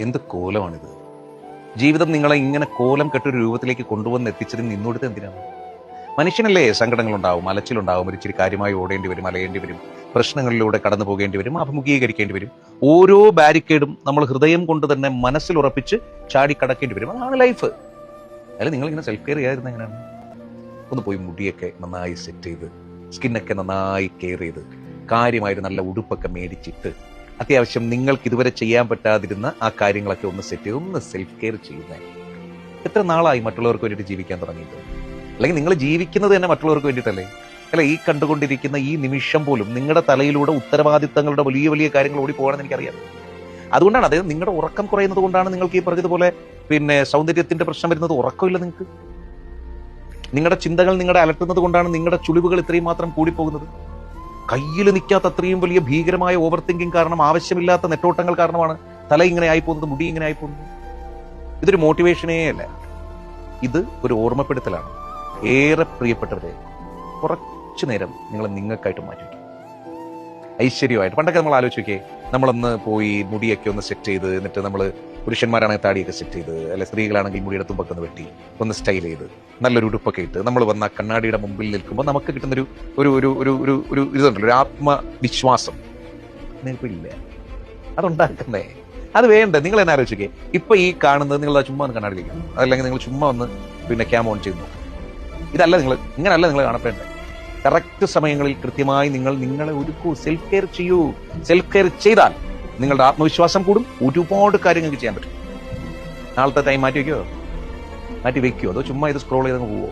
എന്ത് കോലമാണിത്? ജീവിതം നിങ്ങളെ ഇങ്ങനെ കോലം കെട്ടൊരു രൂപത്തിലേക്ക് കൊണ്ടുവന്ന് എത്തിച്ചതിന് നിന്നോടുത്ത് എന്തിനാണ്? മനുഷ്യനല്ലേ സങ്കടങ്ങളുണ്ടാവും അലച്ചിലുണ്ടാവും ഒരു ഇച്ചിരി കാര്യമായി ഓടേണ്ടി വരും അലയേണ്ടി വരും പ്രശ്നങ്ങളിലൂടെ കടന്നു പോകേണ്ടി വരും അഭിമുഖീകരിക്കേണ്ടി വരും. ഓരോ ബാരിക്കേഡും നമ്മൾ ഹൃദയം കൊണ്ട് തന്നെ മനസ്സിൽ ഉറപ്പിച്ച് ചാടി കടക്കേണ്ടി വരും. അതാണ് ലൈഫ്. അല്ല നിങ്ങൾ ഇങ്ങനെ സെൽഫ് കെയർ ചെയ്യാതിരുന്ന എങ്ങനെയാണ്? ഒന്ന് പോയി മുടിയൊക്കെ നന്നായി സെറ്റ് ചെയ്ത് സ്കിന്നൊക്കെ നന്നായി കെയർ ചെയ്ത് കാര്യമായൊരു നല്ല ഉടുപ്പൊക്കെ മേടിച്ചിട്ട് അത്യാവശ്യം നിങ്ങൾക്ക് ഇതുവരെ ചെയ്യാൻ പറ്റാതിരുന്ന ആ കാര്യങ്ങളൊക്കെ ഒന്ന് സെറ്റ് ചെയ്ത് ഒന്ന് സെൽഫ് കെയർ ചെയ്യുന്നത് എത്ര നാളായി മറ്റുള്ളവർക്ക് വേണ്ടിയിട്ട് ജീവിക്കാൻ തുടങ്ങിയിട്ട്? അല്ലെങ്കിൽ നിങ്ങൾ ജീവിക്കുന്നത് തന്നെ മറ്റുള്ളവർക്ക് വേണ്ടിയിട്ടല്ലേ? അല്ല ഈ കണ്ടുകൊണ്ടിരിക്കുന്ന ഈ നിമിഷം പോലും നിങ്ങളുടെ തലയിലൂടെ ഉത്തരവാദിത്തങ്ങളുടെ വലിയ വലിയ കാര്യങ്ങൾ ഓടി പോകണമെന്ന് എനിക്കറിയാം. അതുകൊണ്ടാണ് അതായത് നിങ്ങളുടെ ഉറക്കം കുറയുന്നത് കൊണ്ടാണ് നിങ്ങൾക്ക് ഈ പറഞ്ഞതുപോലെ പിന്നെ സൗന്ദര്യത്തിന്റെ പ്രശ്നം വരുന്നത് ഉറക്കമില്ല നിങ്ങൾക്ക്. നിങ്ങളുടെ ചിന്തകൾ നിങ്ങളുടെ അലട്ടുന്നത് കൊണ്ടാണ് നിങ്ങളുടെ ചുളിവുകൾ ഇത്രയും മാത്രം കൂടിപ്പോകുന്നത്. കയ്യിൽ നിൽക്കാത്ത അത്രയും വലിയ ഭീകരമായ ഓവർ തിങ്കിങ് കാരണം ആവശ്യമില്ലാത്ത നെട്ടോട്ടങ്ങൾ കാരണമാണ് തല ഇങ്ങനെ ആയി പോകുന്നത് മുടി ഇങ്ങനെ ആയി പോകുന്നത് ഇതൊരു മോട്ടിവേഷനേ അല്ല. ഇത് ഒരു ഓർമ്മപ്പെടുത്തലാണ്. ഏറെ പ്രിയപ്പെട്ടവരെ കുറച്ചു നേരം നിങ്ങൾ നിങ്ങൾക്കായിട്ട് മാറ്റി ഐശ്വര്യമായിട്ട്. പണ്ടൊക്കെ നമ്മൾ ആലോചിക്കേ നമ്മളൊന്ന് പോയി മുടിയൊക്കെ ഒന്ന് സെറ്റ് ചെയ്ത് എന്നിട്ട് നമ്മൾ പുരുഷന്മാരാണെങ്കിൽ താടിയൊക്കെ സെറ്റ് ചെയ്ത് അല്ലെ സ്ത്രീകളാണെങ്കിൽ മുടിയുടെ തുമ്പൊക്കെ ഒന്ന് വെട്ടി ഒന്ന് സ്റ്റൈൽ ചെയ്ത് നല്ലൊരു ഉടുപ്പൊക്കെ ഇട്ട്. നമ്മൾ വന്ന കണ്ണാടിയുടെ മുമ്പിൽ നിൽക്കുമ്പോൾ നമുക്ക് കിട്ടുന്നൊരു ഒരു ഒരു ഒരു ഒരു ഒരു ഇതുണ്ടല്ലോ ഒരു ആത്മവിശ്വാസം. നിങ്ങൾക്കില്ല അതുണ്ടാക്കുന്നേ. അത് വേണ്ട? നിങ്ങൾ എന്നെ ആലോചിക്കേ ഇപ്പൊ ഈ കാണുന്നത് നിങ്ങൾ ചുമ്മാ ഒന്ന് കണ്ണാടിയിലേക്ക് അതല്ലെങ്കിൽ നിങ്ങൾ ചുമ്മാ ഒന്ന് പിന്നെ ക്യാം ഓൺ ചെയ്യുന്നു ഇതല്ല നിങ്ങൾ ഇങ്ങനല്ല നിങ്ങൾ കാണപ്പെടേണ്ടത് കറക്റ്റ് സമയങ്ങളിൽ കൃത്യമായി നിങ്ങൾ നിങ്ങളെ ഒരുക്കൂ സെൽഫ് കെയർ ചെയ്യൂ. സെൽഫ് കെയർ ചെയ്താൽ നിങ്ങളുടെ ആത്മവിശ്വാസം കൂടും. ഒരുപാട് കാര്യങ്ങൾക്ക് ചെയ്യാൻ പറ്റും. നാളത്തെ ടൈം മാറ്റി വെക്കോ മാറ്റി വെക്കുമോ അതോ ചുമ്മാ ഇത് സ്ക്രോൾ ചെയ്ത് പോവോ?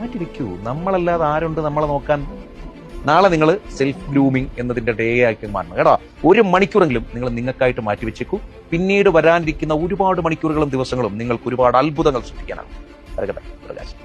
മാറ്റി വെക്കൂ. നമ്മളല്ലാതെ ആരുണ്ട് നമ്മളെ നോക്കാൻ? നാളെ നിങ്ങൾ സെൽഫ് ഗ്രൂമിംഗ് എന്നതിന്റെ ഡേ ആക്കി മാറണം കേട്ടോ. ഒരു മണിക്കൂറെങ്കിലും നിങ്ങൾ നിങ്ങൾക്കായിട്ട് മാറ്റി വെച്ചേക്കൂ. പിന്നീട് വരാനിരിക്കുന്ന ഒരുപാട് മണിക്കൂറുകളും ദിവസങ്ങളും നിങ്ങൾക്ക് ഒരുപാട് അത്ഭുതങ്ങൾ സൃഷ്ടിക്കാനാണ് പ്രകാശം